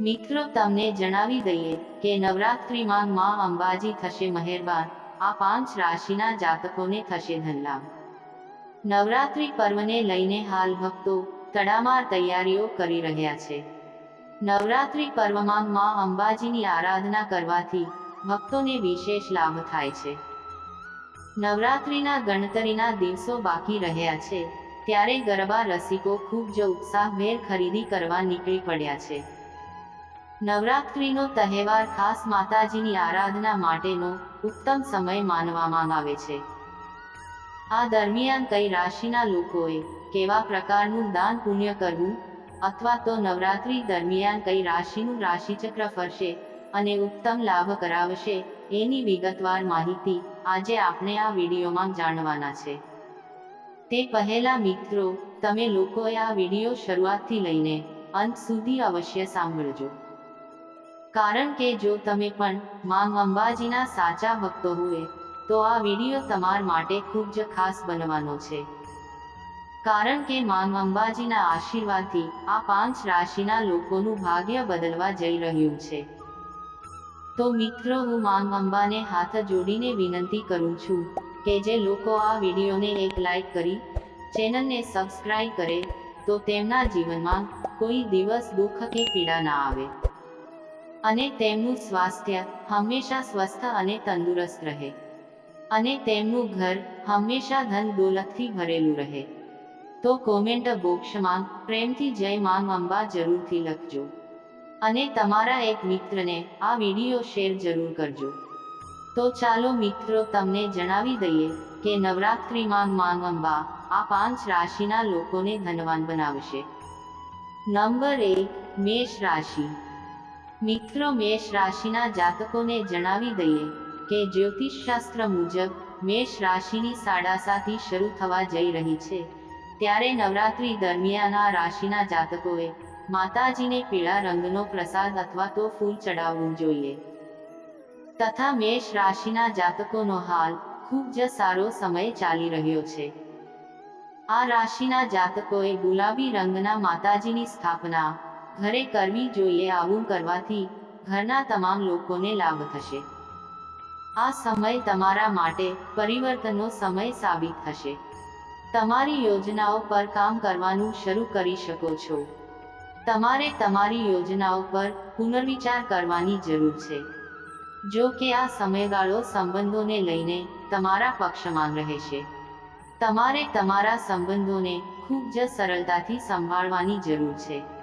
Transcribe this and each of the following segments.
મિત્રો, તમને જણાવી દઈએ કે નવરાત્રિમાં માં અંબાજી થશે મહેરબાન. આ પાંચ રાશિના જાતકોને થશે ધનલાભ. નવરાત્રિ પર્વને લઈને હાલ ભક્તો તડામાર તૈયારીઓ કરી રહ્યા છે. નવરાત્રિ પર્વમાં માં અંબાજીની આરાધના કરવાથી ભક્તોને વિશેષ લાભ થાય છે. નવરાત્રિના ગણતરીના દિવસો બાકી રહ્યા છે, ત્યારે ગરબા રસિકો ખૂબ જ ઉત્સાહભેર ખરીદી કરવા નીકળી પડ્યા છે. નવરાત્રિનો તહેવાર ખાસ માતાજીની આરાધના માટેનો ઉત્તમ સમય માનવામાં આવે છે. આ દરમિયાન કઈ રાશિના લોકોએ કેવા પ્રકારનું દાન પુણ્ય કરવું અથવા તો નવરાત્રિ દરમિયાન કઈ રાશિનું રાશિચક્ર ફરશે અને ઉત્તમ લાભ કરાવશે એની વિગતવાર માહિતી આજે આપણે આ વિડીયોમાં જાણવાના છે. તે પહેલા મિત્રો, તમે લોકોએ આ વીડિયો શરૂઆતથી લઈને અંત સુધી અવશ્ય સાંભળજો. કારણ કે જો તમે પણ માંગ અંબાજીના સાચા ભક્તો હોય તો આ વીડિયો તમારા માટે ખૂબ જ ખાસ બનવાનો છે. કારણ કે માંગ અંબાજીના આશીર્વાદથી આ પાંચ રાશિના લોકોનું ભાગ્ય બદલવા જઈ રહ્યું છે. તો મિત્રો, હું માંગ અંબાને હાથ જોડીને વિનંતી કરું છું કે જે લોકો આ વિડીયોને એક લાઈક કરી, ચેનલને સબસ્ક્રાઈબ કરે, તો તેમના જીવનમાં કોઈ દિવસ દુઃખ કે પીડા ના આવે. અને તેમનું સ્વાસ્થ્ય હંમેશા સ્વસ્થ અને તંદુરસ્ત રહે. અને તેમનું ઘર હંમેશા ધન દોલતથી ભરેલું રહે. તો કોમેન્ટ બોક્સમાં પ્રેમથી જય માં અંબા જરૂરથી લખજો. અને તમારા એક મિત્રને આ વીડિયો શેર જરૂર કરજો. તો ચાલો મિત્રો તમને જણાવી દઈએ કે નવરાત્રિમાં માંગ અંબા આ પાંચ રાશિના લોકોને ધનવાન બનાવશે. નંબર એક, મેષ રાશિ. મિત્રો મેષ રાશિના જાતકોને જણાવી દઈએ કે જ્યોતિષશાસ્ત્ર મુજબ મેષ રાશિની સાડાસાથી શરૂ થવા જઈ રહી છે. ત્યારે નવરાત્રી દરમિયાન આ રાશિના જાતકોએ માતાજીને પીળા રંગનો પ્રસાદ અથવા તો ફૂલ ચડાવવું જોઈએ. તથા મેષ રાશિના જાતકોનો હાલ ખૂબ જ સારો સમય ચાલી રહ્યો છે. આ રાશિના જાતકોએ ગુલાબી રંગના માતાજીની સ્થાપના ઘરે કરવી જોઈએ આવું કરવાથી ઘરના તમામ લોકોને લાભ થશે. આ સમય તમારા માટે પરિવર્તનનો સમય સાબિત થશે. તમારી યોજનાઓ પર કામ કરવાનું શરૂ કરી શકો છો. તમારે તમારી યોજનાઓ પર પુનર્વિચાર કરવાની જરૂર છે. જો કે આ સમયગાળો સંબંધોને લઈને તમારા પક્ષમાં રહેશે. તમારે તમારા સંબંધોને ખૂબ જ સરળતાથી સંભાળવાની જરૂર છે.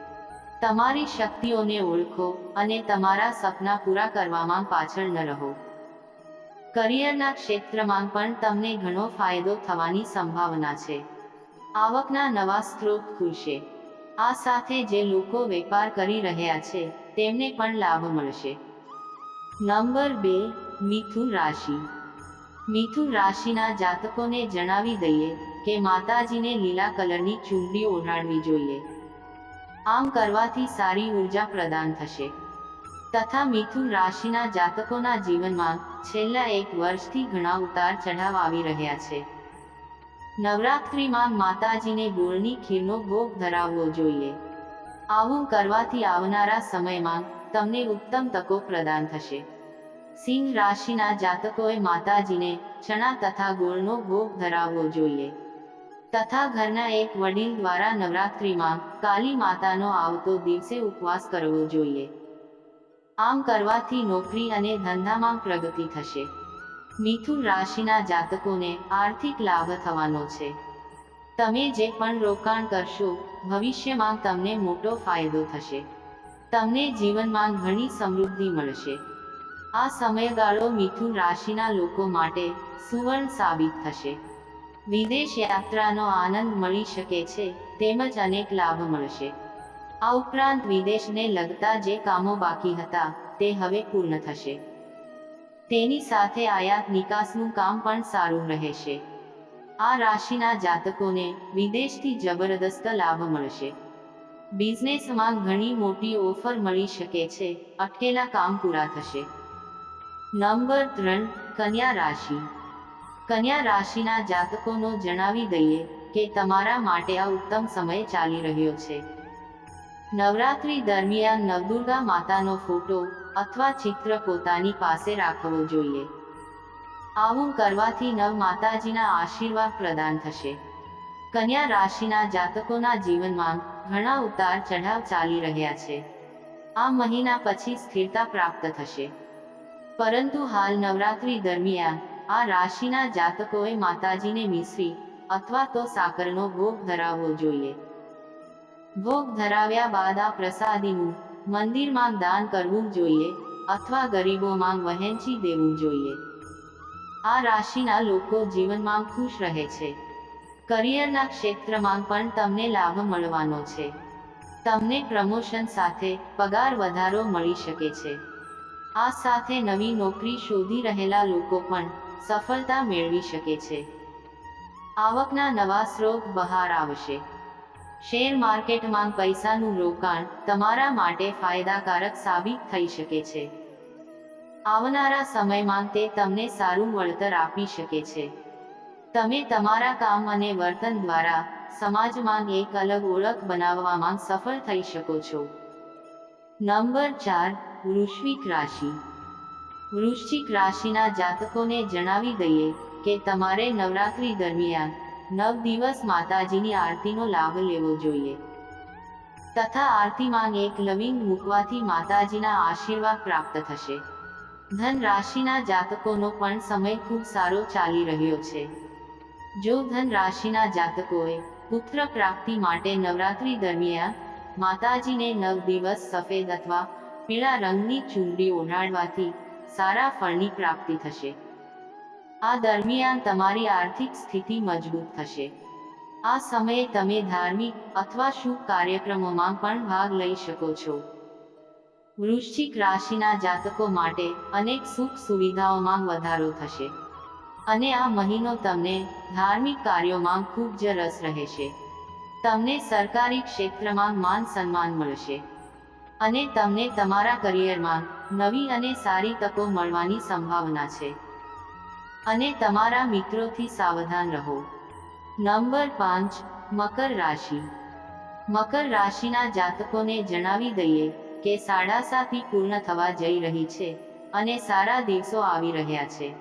તમારી શક્તિઓને ઓળખો અને તમારા સપના પૂરા કરવામાં પાછળ ન રહો. કરિયરના ક્ષેત્રમાં પણ તમને ઘણો ફાયદો થવાની સંભાવના છે. આવકના નવા સ્ત્રોત ખુલશે. આ સાથે જે લોકો વેપાર કરી રહ્યા છે, તેમને પણ લાભ મળશે. નંબર બે, મિથુન રાશિ. મિથુન રાશિના જાતકોને જણાવી દઈએ કે માતાજીને લીલા કલરની ચૂંટણી ઓઢાડવી જોઈએ. આમ કરવાથી સારી ઊર્જા પ્રદાન થશે. તથા મિથુન રાશિના જાતકોના જીવનમાં છેલ્લા એક વર્ષથી ઘણા ઉતાર ચઢાવ આવી રહ્યા છે. નવરાત્રિમાં માતાજીને ગોળની ખીરનો ભોગ ધરાવવો જોઈએ. આવું કરવાથી આવનારા સમયમાં તમને ઉત્તમ તકો પ્રદાન થશે. સિંહ રાશિના જાતકોએ માતાજીને ચણા તથા ગોળનો ભોગ ધરાવવો જોઈએ. તથા ઘરના એક વડીલ દ્વારા નવરાત્રિમાં કાલી માતાનો આવતો દિવસે ઉપવાસ કરવો જોઈએ. આમ કરવાથી નોકરી અને ધંધામાં પ્રગતિ થશે. મિથુન રાશિના જાતકોને આર્થિક લાભ થવાનો છે. તમે જે પણ રોકાણ કરશો, ભવિષ્યમાં તમને મોટો ફાયદો થશે. તમને જીવનમાં ઘણી સમૃદ્ધિ મળશે. આ સમયગાળો મિથુન રાશિના લોકો માટે સુવર્ણ સાબિત થશે. વિદેશ યાત્રાનો આનંદ મળી શકે છે, તેમજ અનેક લાભ મળશે. આ ઉપરાંત વિદેશને લગતા જે કામો બાકી હતા, તે હવે પૂર્ણ થશે. તેની સાથે આયાત નિકાસનું કામ પણ સારું રહેશે. આ રાશિના જાતકોને વિદેશથી જબરદસ્ત લાભ મળશે. બિઝનેસમાં ઘણી મોટી ઓફર મળી શકે છે, અટકેલા કામ પૂરા થશે. નંબર ત્રણ, કન્યા રાશિ. કન્યા રાશિના જાતકોનો જણાવી દઈએ કે તમારા માટે આ ઉત્તમ સમય ચાલી રહ્યો છે. નવરાત્રી દરમિયાન નવદુર્ગા માતાનો ફોટો અથવા ચિત્ર પોતાની પાસે રાખવો જોઈએ. આવું કરવાથી નવ માતાજીના આશીર્વાદ પ્રદાન થશે. કન્યા રાશિના જાતકોના જીવનમાં ઘણા ઉતાર ચઢાવ ચાલી રહ્યા છે. આ મહિના પછી સ્થિરતા પ્રાપ્ત થશે. પરંતુ હાલ નવરાત્રી દરમિયાન આ રાશિના જાતકોએ માતાજીને મિશ્રી અથવા તો સાકરનો ભોગ ધરાવવો જોઈએ. ભોગ ધરાવ્યા બાદ આ પ્રસાદીનું મંદિરમાં દાન કરવું જોઈએ અથવા ગરીબોમાં વહેંચી દેવું જોઈએ. આ રાશિના લોકો જીવનમાં ખુશ રહે છે. કરિયરના ક્ષેત્રમાં પણ તમને લાભ મળવાનો છે. તમને પ્રમોશન સાથે પગાર વધારો મળી શકે છે. આ સાથે નવી નોકરી શોધી રહેલા લોકો પણ સફળતા મેળવી શકે છે. આવકના નવા સ્રોત બહાર આવશે. શેર માર્કેટમાં પૈસાનું રોકાણ તમારા માટે ફાયદાકારક સાબિત થઈ શકે છે. આવનારા સમયમાં તે તમને સારું વળતર આપી શકે છે. તમે તમારા કામ અને વર્તન દ્વારા સમાજમાં એક અલગ ઓળખ બનાવવામાં સફળ થઈ શકો છો. નંબર ચાર, વૃશ્વિક રાશિ. વૃશ્ચિક રાશિના જાતકોને જણાવી દઈએ કે તમારે નવરાત્રી દરમિયાન નવ દિવસ માતાજીની આરતીનો લાભ લેવો જોઈએ. તથા આરતીમાં એક લવિંગ મૂકવાથી માતાજીના આશીર્વાદ પ્રાપ્ત થશે. ધન રાશિના જાતકોનો પણ સમય ખૂબ સારો ચાલી રહ્યો છે. જો ધન રાશિના જાતકોએ પુત્ર પ્રાપ્તિ માટે નવરાત્રી દરમિયાન માતાજીને નવ દિવસ સફેદ અથવા પીળા રંગની ચૂંડી ઓઢાડવાથી સારા ફળની પ્રાપ્તિ થશે. આ દરમિયાન તમારી આર્થિક સ્થિતિ મજબૂત થશે. આ સમયે તમે ધાર્મિક અથવા શુભ કાર્યક્રમોમાં પણ ભાગ લઈ શકો છો. વૃશ્ચિક રાશિના જાતકો માટે અનેક સુખ સુવિધાઓમાં વધારો થશે. અને આ મહિનો તમને ધાર્મિક કાર્યોમાં ખૂબ જ રસ રહેશે. તમને સરકારી ક્ષેત્રમાં માન સન્માન મળશે. અને તમને તમારા કરિયરમાં નવી અને સારી તકો મળવાની સંભાવના છે. અને તમારા મિત્રોથી સાવધાન રહો. નંબર પાંચ, મકર રાશિ. મકર રાશિના જાતકોને જણાવી દઈએ કે સાડા સાતી પૂર્ણ થવા જઈ રહી છે અને સારા દિવસો આવી રહ્યા છે.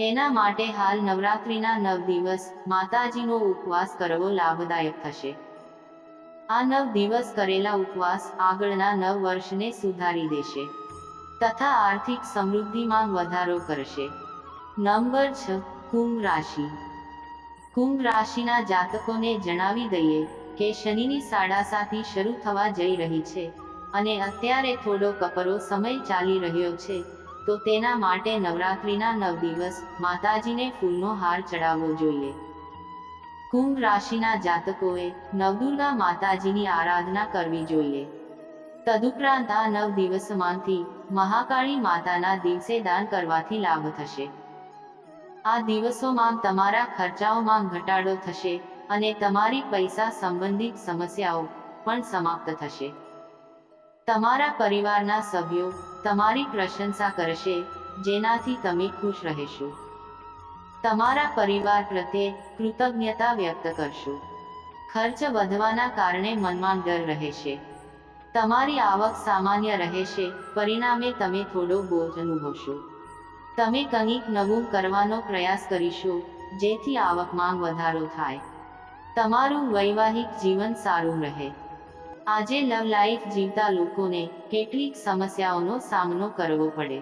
એના માટે હાલ નવરાત્રિના નવ દિવસ માતાજીનો ઉપવાસ કરવો લાભદાયક થશે. આ નવ દિવસ કરેલા ઉપવાસ આગળના નવ વર્ષને સુધારી દેશે. તથા આર્થિક સમૃદ્ધિમાં વધારો કરશે. નંબર છ, કુંભ રાશિ. કુંભ રાશિના જાતકોને જણાવી દઈએ કે શનિની સાડા સાથી શરૂ થવા જઈ રહી છે અને અત્યારે થોડો કપરો સમય ચાલી રહ્યો છે, તો તેના માટે નવરાત્રિના નવ દિવસ માતાજીને ફૂલનો હાર ચડાવવો જોઈએ. કુંભ રાશિના જાતકોએ નવદુર્ગા માતાજીની આરાધના કરવી જોઈએ. તદુપરાંત આ નવ દિવસમાંથી મહાકાળી માતાના દિવસે દાન કરવાથી લાભ થશે. આ દિવસોમાં તમારા ખર્ચાઓમાં ઘટાડો થશે અને તમારી પૈસા સંબંધિત સમસ્યાઓ પણ સમાપ્ત થશે. તમારા પરિવારના સભ્યો તમારી પ્રશંસા કરશે, જેનાથી તમે ખુશ રહેશો. તમારા પરિવાર પ્રત્યે કૃતજ્ઞતા વ્યક્ત કરશો. ખર્ચ વધવાના કારણે મનમાં ડર રહેશે. તમારી આવક સામાન્ય રહેશે, પરિણામે તમે થોડો બોજ અનુભવશો. તમે કંઈક નવું કરવાનો પ્રયાસ કરીશો, જેથી આવકમાં વધારો થાય. તમારું વૈવાહિક જીવન સારું રહે. આજે લવ લાઈફ જીવતા લોકોને કેટલીક સમસ્યાઓનો સામનો કરવો પડે.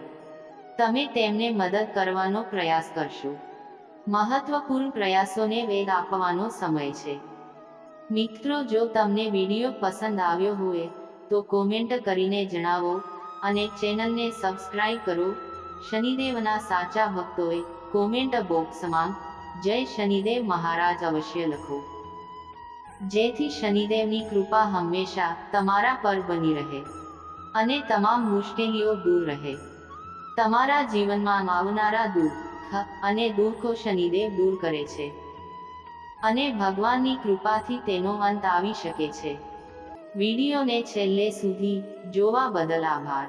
તમે તેમને મદદ કરવાનો પ્રયાસ કરશો. મહત્વપૂર્ણ પ્રયાસોને વેગ આપવાનો સમય છે. મિત્રો, જો તમને વીડિયો પસંદ આવ્યો હોય, તો કોમેન્ટ કરીને જણાવો અને ચેનલને સબસ્ક્રાઇબ કરો. શનિદેવના સાચા ભક્તોએ કોમેન્ટ બોક્સમાં જય શનિદેવ મહારાજ અવશ્ય લખો. જેથી શનિદેવની કૃપા હંમેશા તમારા પર બની રહે અને તમામ મુશ્કેલીઓ દૂર રહે. તમારા જીવનમાં આવનારા દુઃખ અને દુઃખો શનિદેવ દૂર કરે છે. અને ભગવાનની કૃપાથી તેનો અંત આવી શકે છે. વિડીયોને છેલ્લે સુધી જોવા બદલ આભાર.